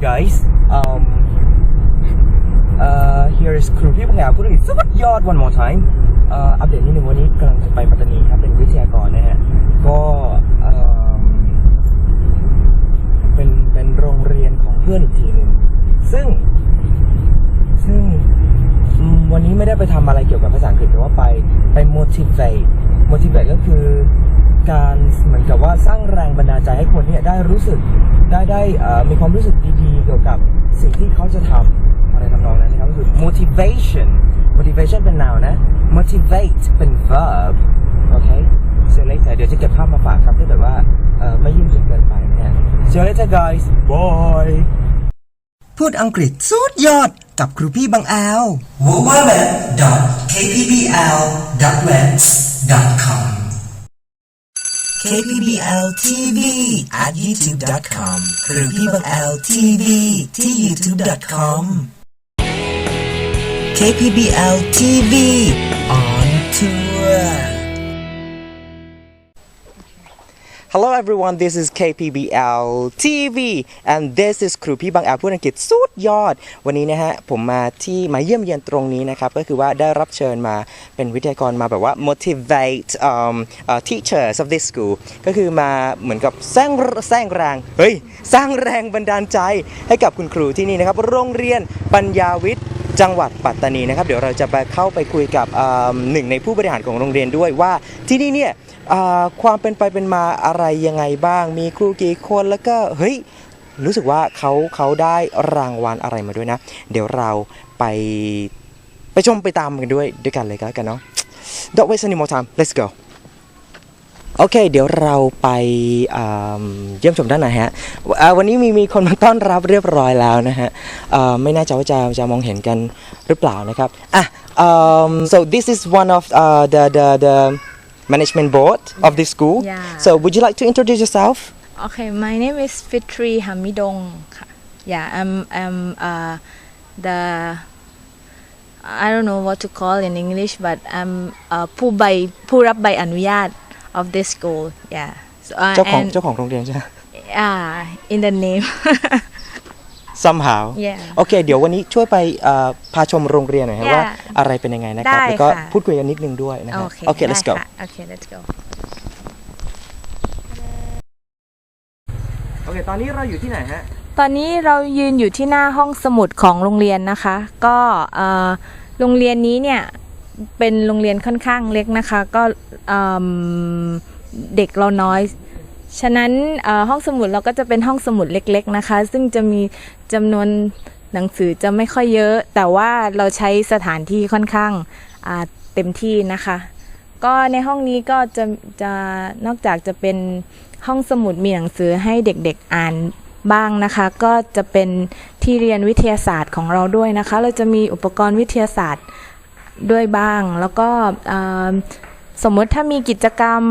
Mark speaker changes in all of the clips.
Speaker 1: guys um uh here is ครูพี่ปัญญาพูดถึงสุดยอด one more time อัปเดตนิดนึงวันนี้กำลังจะไปปัตตานีครับ เป็นวิทยากรนะฮะ ก็เป็นเป็นโรงเรียนของเพื่อนอีกทีหนึ่งซึ่ง ซึ่งวันนี้ไม่ได้ไปทำอะไรเกี่ยวกับภาษาอังกฤษแต่ว่าไปไป motivate motivate ก็คือ การเหมือนกับว่าสร้างแรงบันดาลใจให้คนเนี่ยได้รู้สึกได้ได้มีความรู้สึกดีๆเกี่ยวกับสิ่งที่เขาจะทำอะไรทำนองนั้นนะครับก็คือ motivation motivation เป็น noun นะ motivate เป็น verb โอเค see you later เดี๋ยวจะเก็บภาพมาฝากครับถ้าเกิดว่าไม่ยุ่งจนเกินไปเนะฮะ see you later guys bye พูดอังกฤษสุดยอดกับครูพี่บางแอล w w w k p b l w e b s c o m KPBL TV at youtube.com หรือพี่บางแอล TV ที่ youtube.com KPBL TV on tour Hello everyone this is KPBL TV and this is ครูพี่บางแอลพูดอังกฤษสุดยอด วันนี้นะฮะผมมาที่มาเยี่ยมเยียนตรงนี้นะครับก็คือว่าได้รับเชิญมาเป็นวิทยากรมาแบบว่า motivate um, uh, teachers of this school ก็คือมาเหมือนกับสร้างสร้างแรงเฮ้ยสร้างแรงบันดาลใจให้กับคุณครูที่นี่นะครับโรงเรียนปัญญาวิทย์จังหวัดปัตตานีนะครับเดี๋ยวเราจะไปเข้าไปคุยกับหนึ่งในผู้บริหารของโรงเรียนด้วยว่าที่นี่เนี่ย ความเป็นไปเป็นมาอะไรยังไงบ้าง มีครูกี่คนแล้วก็เฮ้ยรู้สึกว่าเขาเขาได้รางวัลอะไรมาด้วยนะ เดี๋ยวเราไปไปชมไปตามกันด้วยด้วยกันเลยก็แล้วกันเนาะ Don't waste any more time let's go โอเค เดี๋ยวเราไปเยี่ยมชมด้านในฮะวันนี้มีมีคนมาต้อนรับเรียบร้อยแล้วนะฮะไม่แน่ใจว่าจะจะมองเห็นกันหรือเปล่านะครับอะ so this is one of uh, the the the management board of this school
Speaker 2: Yeah.
Speaker 1: so would you like to introduce yourself
Speaker 2: Okay, my name is Fitri Hamidong. ค่ะ Yeah, I'm I'm uh the I don't know what to call in English, but I'm uh ผู้ใบผู้รับใบอนุญาต of this school. Yeah. So, uh,
Speaker 1: เจ้าของ
Speaker 2: and
Speaker 1: เจ้าของโรงเรียนใช่ไหม
Speaker 2: uh, in the name.
Speaker 1: somehow
Speaker 2: Yeah.
Speaker 1: โอเค เดี๋ยววันนี้ช่วยไปเอ่อพาชมโรงเรียนหน่อยฮะ
Speaker 2: Yeah.
Speaker 1: ว่าอะไรเป็นยังไงนะครับ
Speaker 2: ได้
Speaker 1: แล้วก็
Speaker 2: ค่ะ
Speaker 1: พูดคุยกันนิดนึงด้วยนะครับ
Speaker 2: Okay.
Speaker 1: โอเค let's
Speaker 2: ได้
Speaker 1: go
Speaker 2: ค่ะ Okay, let's go.
Speaker 1: โอเค ตอนนี้เราอยู่ที่ไหนฮะ
Speaker 2: ตอนนี้เรายืนอยู่ที่หน้าห้องสมุดของโรงเรียนนะคะ ก็เอ่อโรงเรียนนี้เนี่ยเป็นโรงเรียนค่อนข้างเล็กนะคะ ก็เอิ่มเด็กเราน้อย ฉะนั้นห้องสมุดเราก็จะเป็นห้องสมุดเล็กๆนะคะ ซึ่งจะมีจำนวนหนังสือจะไม่ค่อยเยอะ แต่ว่าเราใช้สถานที่ค่อนข้างาเต็มที่นะคะ ก็ในห้องนี้ก็จะจะนอกจากจะเป็นห้องสมุดมีหนังสือให้เด็กๆอ่านบ้างนะคะ ก็จะเป็นที่เรียนวิทยาศาสตร์ของเราด้วยนะคะ เราจะมีอุปกรณ์วิทยาศาสตร์ด้วยบ้าง แล้วก็สมมติถ้ามีกิจกรรม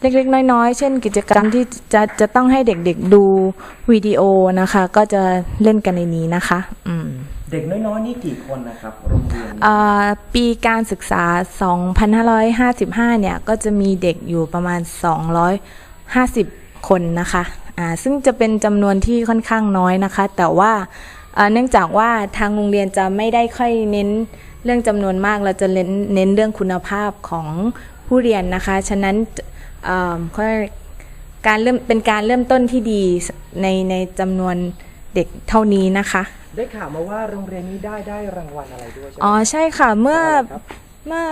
Speaker 2: เล็กๆน้อยๆ เช่นกิจกรรมที่จะจะต้องให้เด็กๆดูวิดีโอนะคะ ก็จะเล่นกันในนี้นะคะอืม
Speaker 1: เด็กน้อยๆนี่กี่คนนะครับโรงเรียน
Speaker 2: อ่าปีการศึกษา 2555 เนี่ย ก็จะมีเด็กอยู่ประมาณ 250 คนนะคะอ่าซึ่งจะเป็นจำนวนที่ค่อนข้างน้อยนะคะ แต่ว่าอ่าเนื่องจากว่าทางโรงเรียนจะไม่ได้ค่อยเน้นเรื่องจำนวนมาก เราจะเน้นเน้นเรื่องคุณภาพของผู้เรียนนะคะ ฉะนั้นอ่า เขาเรียกการเริ่มเป็นการเริ่มต้นที่ดีในในจำนวนเด็กเท่านี้นะคะ
Speaker 1: ได้ข่าวมาว่าโรงเรียนนี้ได้ได้รางวัลอะไรด้วยใช่ไหม
Speaker 2: อ๋อใช่ค่ะเมื่อ
Speaker 1: รางวัลอะไรครับ
Speaker 2: เมื่อ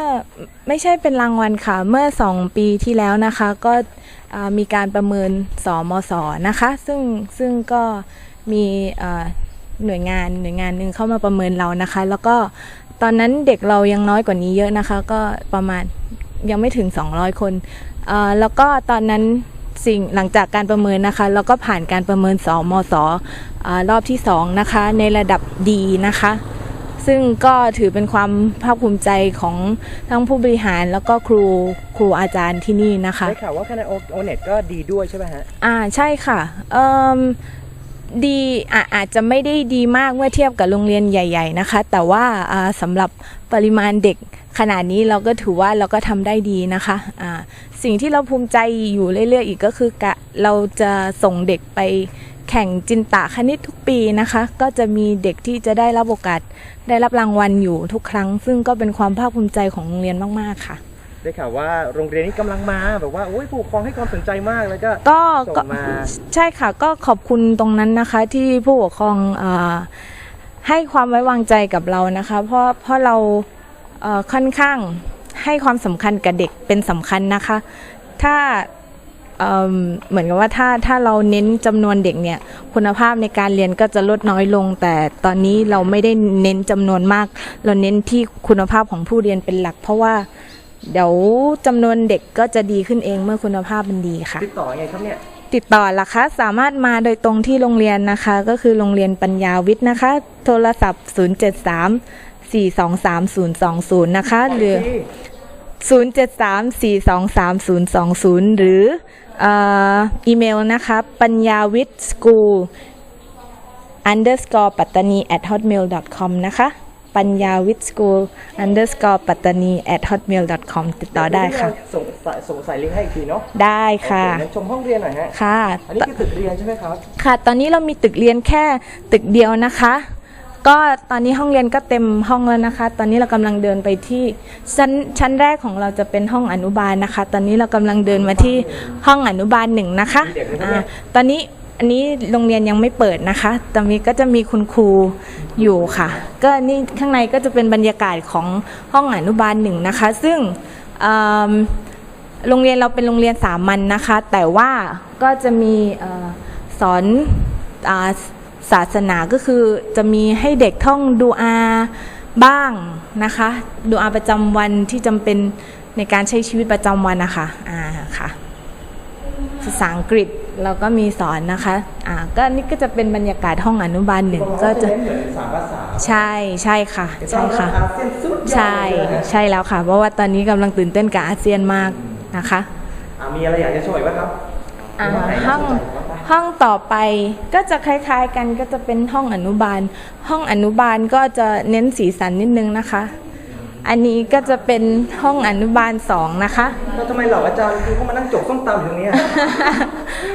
Speaker 2: ไม่ใช่เป็นรางวัลค่ะ เมื่อสองปีที่แล้วนะคะ ก็อ่ามีการประเมินสมศนะคะ ซึ่งซึ่งก็มีอ่าหน่วยงานหน่วยงานหนึ่งเข้ามาประเมินเรานะคะ แล้วก็ตอนนั้นเด็กเรายังน้อยกว่านี้เยอะนะคะ ก็ประมาณยังไม่ถึง 200 คนอ่า แล้วก็ตอนนั้นสิ่งหลังจากการประเมินนะคะ แล้วก็ผ่านการประเมินสมศอารอบที่สองนะคะในระดับดีนะคะ ซึ่งก็ถือเป็นความภาคภูมิใจของทั้งผู้บริหารแล้วก็ครูครูอาจารย์ที่นี่นะคะ
Speaker 1: ได้ข่าวว่าคะแนนโอเน็ตก็ดีด้วยใช่ไหมฮะ
Speaker 2: อ่าใช่ค่ะเอิ่มดีอะอาจจะไม่ได้ดีมากเมื่อเทียบกับโรงเรียนใหญ่ ๆนะคะ แต่ว่าอ่าสำหรับปริมาณเด็ก ขนาดนี้เราก็ถือว่าเราก็ทำได้ดีนะคะอ่าสิ่งที่เราภูมิใจอยู่เรื่อยๆ อีกก็คือกะเราจะส่งเด็กไปแข่งแข่งจินตะคณิตทุกปีนะคะ ก็จะมีเด็กที่จะได้รับโอกาสได้รับรางวัลอยู่ทุกครั้ง ซึ่งก็เป็นความภาคภูมิใจของโรงเรียนมากๆค่ะ
Speaker 1: ได้ข่าวว่าโรงเรียนนี้กำลังมาแบบว่าโอ้ยผู้ปกครองให้ความสนใจมากแล้วก็
Speaker 2: ก็
Speaker 1: ส่
Speaker 2: ก็
Speaker 1: งมา
Speaker 2: ใช่ค่ะก็ขอบคุณตรงนั้นนะคะ ที่ผู้ปกครองเออให้ความไว้วางใจกับเรานะคะ เพราะเพราะเราเอ่อ ค่อนข้างให้ความสำคัญกับเด็กเป็นสำคัญนะคะ ถ้าเอิ่มเหมือนกับว่าถ้าถ้าเราเน้นจำนวนเด็กเนี่ย คุณภาพในการเรียนก็จะลดน้อยลง แต่ตอนนี้เราไม่ได้เน้นจำนวนมาก เราเน้นที่คุณภาพของผู้เรียนเป็นหลัก เพราะว่าเดี๋ยวจำนวนเด็กก็จะดีขึ้นเองเมื่อคุณภาพมันดีค่ะ
Speaker 1: ติดต่อยังไงครับเนี่ย
Speaker 2: ติดต่อล่ะคะ สามารถมาโดยตรงที่โรงเรียนนะคะ ก็คือโรงเรียนปัญญาวิทย์นะคะ โทรศัพท์ 073 423 020 นะคะ หรือ 073 423 020 หรือเอ่ออีเมลนะคะ ปัญญาวิทย์ school underscore ปัตตานี at hotmail com นะคะ ปัญญาวิทย์ school underscore ปัตตานี at hotmail com ติดต่อได้ค่ะ
Speaker 1: ส่งสายส่งสายลิงก์ให้อีกทีเนาะ
Speaker 2: ได้ค่ะ
Speaker 1: โอเงั้นชมห้องเรียนหน่อยฮะ
Speaker 2: ค่ะ
Speaker 1: อันนี้คือตึกเรียนใช่ไหมครับ
Speaker 2: ค่ะ ตอนนี้เรามีตึกเรียนแค่ตึกเดียวนะคะ ก็ตอนนี้ห้องเรียนก็เต็มห้องแล้วนะคะ ตอนนี้เรากำลังเดินไปที่ชั้นชั้นแรกของเราจะเป็นห้องอนุบาลนะคะ ตอนนี้เรากำลังเดินมาที่ห้องอนุบาลหนึ่งนะคะอ่าตอนนี้อันนี้โรงเรียนยังไม่เปิดนะคะตอนนี้ก็จะมีคุณครูอยู่ค่ะ ก็นี่ข้างในก็จะเป็นบรรยากาศของห้องอนุบาลหนึ่งนะคะ ซึ่งโรงเรียนเราเป็นโรงเรียนสามัญนนะคะ แต่ว่าก็จะมีออสอนอ ศาสนาก็คือจะมีให้เด็กท่องดูอาบ้างนะคะดูอาประจำวันที่จำเป็นในการใช้ชีวิตประจำวันนะคะอ่าค่ะภาษาอังกฤษเราก็มีสอนนะคะอ่าก็นี่ก็จะเป็นบรรยากาศห้องอนุบาลหนึ่งก็จะ
Speaker 1: เน้นเหมือนสามภาษา
Speaker 2: ใช่ใช่ค่ะ ใช่ค่ะ
Speaker 1: อาเซียนสุดยอด
Speaker 2: ใช่
Speaker 1: เลยนะฮะ
Speaker 2: ใช่แล้วค่ะ เพราะว่าตอนนี้กำลังตื่นเต้นกับอาเซียนมากนะคะ
Speaker 1: อะมีอะไรอยากจะโชว์อีกไหมครับ
Speaker 2: อ่า
Speaker 1: ไหน
Speaker 2: ห้อง
Speaker 1: น่าสนใจบ้างปะ
Speaker 2: ห้องต่อไปก็จะคล้ายๆกันก็จะเป็นห้องอนุบาล ห้องอนุบาลก็จะเน้นสีสันนิดนึงนะคะ อันนี้ก็จะเป็นห้องอนุบาลสองนะคะ
Speaker 1: แล้วทำไมเหล่าอาจารย์คือเขามานั่งจกส้มตำอยู่ตรงเนี้ย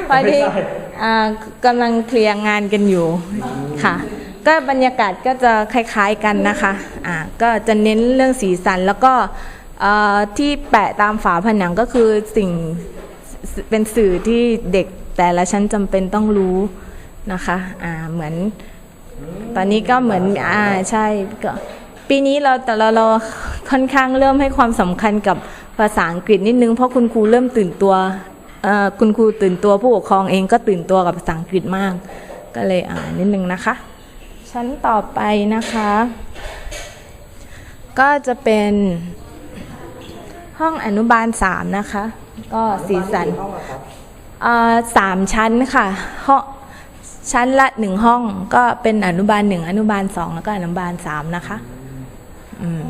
Speaker 2: พอดี
Speaker 1: ไม่ใช่
Speaker 2: อ่ากำลังเคลียร์งานกันอยู่ค่ะ ก็บรรยากาศก็จะคล้ายๆกันนะคะอ่าก็จะเน้นเรื่องสีสันแล้วก็เอ่อที่แปะตามฝาผนังก็คือสิ่งเป็นสื่อที่เด็ก แต่ละชั้นจำเป็นต้องรู้นะคะอ่าเหมือนตอนนี้ก็เหมือนอ่าใช่ก็ปีนี้เราแต่เราเราค่อนข้างเริ่มให้ความสำคัญกับภาษาอังกฤษนิดนึงเพราะคุณครูเริ่มตื่นตัวเอ่อคุณครูตื่นตัวผู้ปกครองเองก็ตื่นตัวกับภาษาอังกฤษมาก ก็เลยอ่านนิดนึงนะคะ ชั้นต่อไปนะคะ ก็จะเป็นห้องอนุบาลสามนะคะ ก็สีสัน
Speaker 1: ห้องอะครับ
Speaker 2: เอ่อสามชั้นค่ะห้องชั้นละหนึ่งห้องก็เป็นอนุบาลหนึ่งอนุบาลสองแล้วก็อนุบาลสามนะคะ อืม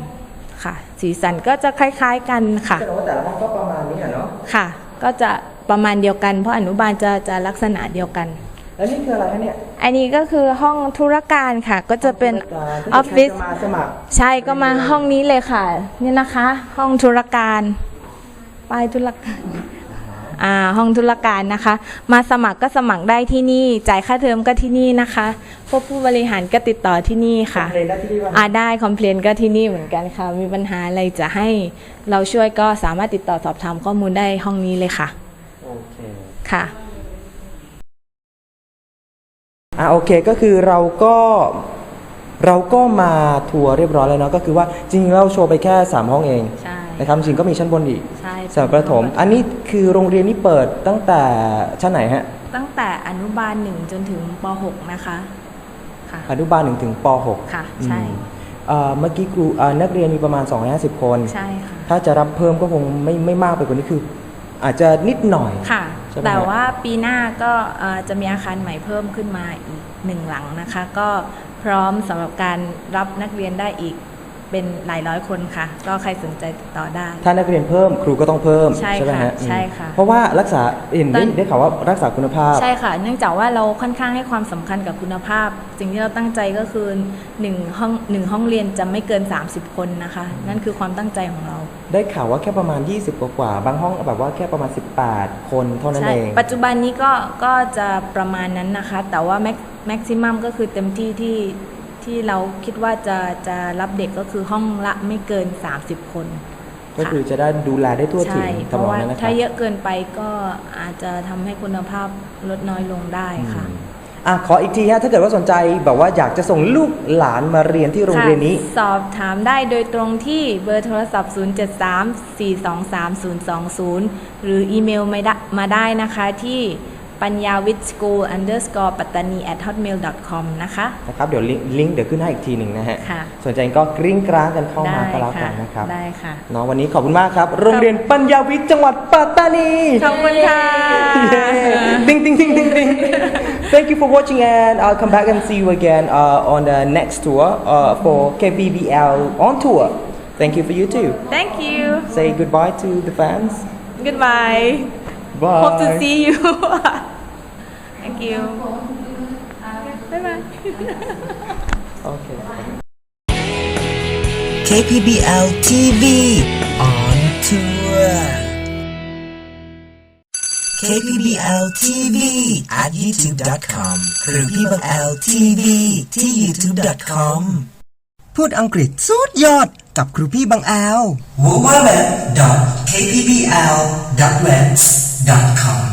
Speaker 2: ค่ะ สีสันก็จะคล้าย ๆกันค่ะ
Speaker 1: แสดงว่าแต่ละห้องก็ประมาณนี้อะเนาะ
Speaker 2: ค่ะ ก็จะประมาณเดียวกัน เพราะอนุบาลจะจะลักษณะเดียวกัน
Speaker 1: แล้วนี่คืออะไรคะเนี่ย
Speaker 2: อันนี้ก็คือห้องธุรการค่ะ ก็จะเป็นอ
Speaker 1: อ
Speaker 2: อ
Speaker 1: อ
Speaker 2: ฟ
Speaker 1: ฟ
Speaker 2: ฟิ
Speaker 1: ฟิ
Speaker 2: ศ
Speaker 1: ศมาสมัคร
Speaker 2: ใช่ก็มาห้องนี้เลยค่ะ นี่นะคะ ห้องธุรการป้ายธุรการอ่า ห้องธุรการนะคะ มาสมัครก็สมัครได้ที่นี่ จ่ายค่าเทอมก็ที่นี่นะคะ พวกผู้บริหารก็ติดต่อที่นี่ค่ะ
Speaker 1: เรียนได้ที่นี่ว่า
Speaker 2: อ่าได้คอมเพลนก็ที่นี่เหมือนกันค่ะ มีปัญหาอะไรจะให้เราช่วยก็สามารถติดต่อสอบถามข้อมูลได้ห้องนี้เลยค่ะ
Speaker 1: โอเค
Speaker 2: ค่ะ
Speaker 1: อะโอเคก็คือเราก็เราก็มาทัวร์เรียบร้อยแล้วเนาะก็คือว่าจริงๆเราโชว์ไปแค่ 3 ห้องเอง
Speaker 2: ใช่
Speaker 1: นะครับจริงๆก็มีชั้นบนอีก
Speaker 2: ใช่
Speaker 1: สำหรับประถม อันนี้คือโรงเรียนนี้เปิดตั้งแต่ชั้นไหนฮะ
Speaker 2: ตั้งแต่อนุบาลหนึ่งจนถึงป .6 นะคะค่ะ
Speaker 1: อนุบาลหนึ่งถึงป .6
Speaker 2: ค่ะ ใช่
Speaker 1: เมื่อกี้ครูอ่านักเรียนมีประมาณ 250 คน
Speaker 2: ใช่ค่ะ
Speaker 1: ถ้าจะรับเพิ่มก็คงไม่ไม่มากไปกว่านี้คือ อาจจะนิดหน่อย
Speaker 2: ค่ะ
Speaker 1: ใช่ไหม
Speaker 2: แต่
Speaker 1: ฮะ
Speaker 2: ว่าปีหน้าก็เอ่อจะมีอาคารใหม่เพิ่มขึ้นมาอีกหนึ่งหลังนะคะ ก็พร้อมสำหรับการรับนักเรียนได้อีก เป็นหลายร้อยคนค่ะ ก็ใครสนใจติดต่อได้
Speaker 1: ถ้านักเรียนเพิ่มครูก็ต้องเพิ่ม
Speaker 2: ใช่
Speaker 1: ไหม
Speaker 2: ค่ะ
Speaker 1: ฮะ
Speaker 2: ใช่ค่ะ
Speaker 1: เพราะว่ารักษาเห็นได้
Speaker 2: ตอน
Speaker 1: ได้ข่าวว่ารักษาคุณภาพ
Speaker 2: ใช่ค่ะ เนื่องจากว่าเราค่อนข้างให้ความสำคัญกับคุณภาพ สิ่งที่เราตั้งใจก็คือหนึ่งห้องหนึ่งห้องเรียนจะไม่เกิน 30 คนนะคะ นั่นคือความตั้งใจของเรา
Speaker 1: ได้ข่าวว่าแค่ประมาณ 20 กว่ากว่าๆบางห้องแบบว่าแค่ประมาณ 18 คนเท่านั้น
Speaker 2: ใช่
Speaker 1: เอง
Speaker 2: ปัจจุบันนี้ก็ก็จะประมาณนั้นนะคะ แต่ว่าแม็กแม็กซิมัมก็คือเต็มที่ที่ ที่เราคิดว่าจะจะรับเด็กก็คือห้องละไม่เกิน 30 คน
Speaker 1: ก็คือจะได้ดูแลได้ทั่วถึง
Speaker 2: ใช่เพ
Speaker 1: ทำน
Speaker 2: ราะ
Speaker 1: อง
Speaker 2: ว่า
Speaker 1: นั้นนะครั
Speaker 2: ถ้า
Speaker 1: บ
Speaker 2: เยอะเกินไปก็อาจจะทำให้คุณภาพลดน้อยลงได้ค่ะ
Speaker 1: อะขออีกทีฮะถ้าเกิดว่าสนใจแบบว่าอยากจะส่งลูกหลานมาเรียนที่โรงเรียนนี้
Speaker 2: ค่ะสอบถามได้โดยตรงที่เบอร์โทรศัพท์ 073-423-020 หรืออีเมลมาได้มาได้นะคะที่ ปัญญาวิทย์ school underscore ปัตตานี at hotmail com นะคะ
Speaker 1: นะครับ เดี๋ยวลิงก์ลิงก์เดี๋ยวขึ้นให้อีกทีหนึ่งนะฮะ
Speaker 2: ค่ะ
Speaker 1: สนใจก็กริ้งกร้างกันเข้ามา
Speaker 2: ได้
Speaker 1: ก็แล้วกั
Speaker 2: ค่ะ
Speaker 1: นนะครับ
Speaker 2: ได้ค่ะ
Speaker 1: เนาะวันนี้ขอบคุณมากครับ โรงเรียนปัญญาวิทย์จังหวัดปัตตานี
Speaker 2: ขอบคุณค่ะ
Speaker 1: ding ding ding ding ding thank you for watching and I'll come back and see you again uh, on the next tour uh, for KBBL on tour thank you for you too
Speaker 2: Thank you
Speaker 1: say goodbye to the fans
Speaker 2: Goodbye
Speaker 1: bye
Speaker 2: Hope to see you Thank you Bye bye
Speaker 1: okay
Speaker 3: KPBL TV on tour KPBL TV at youtube.com หรือพี่บัง L TV ที่ youtube.com พูดอังกฤษสุดยอดกับครูพี่บังแอล www.kpbl.webs.com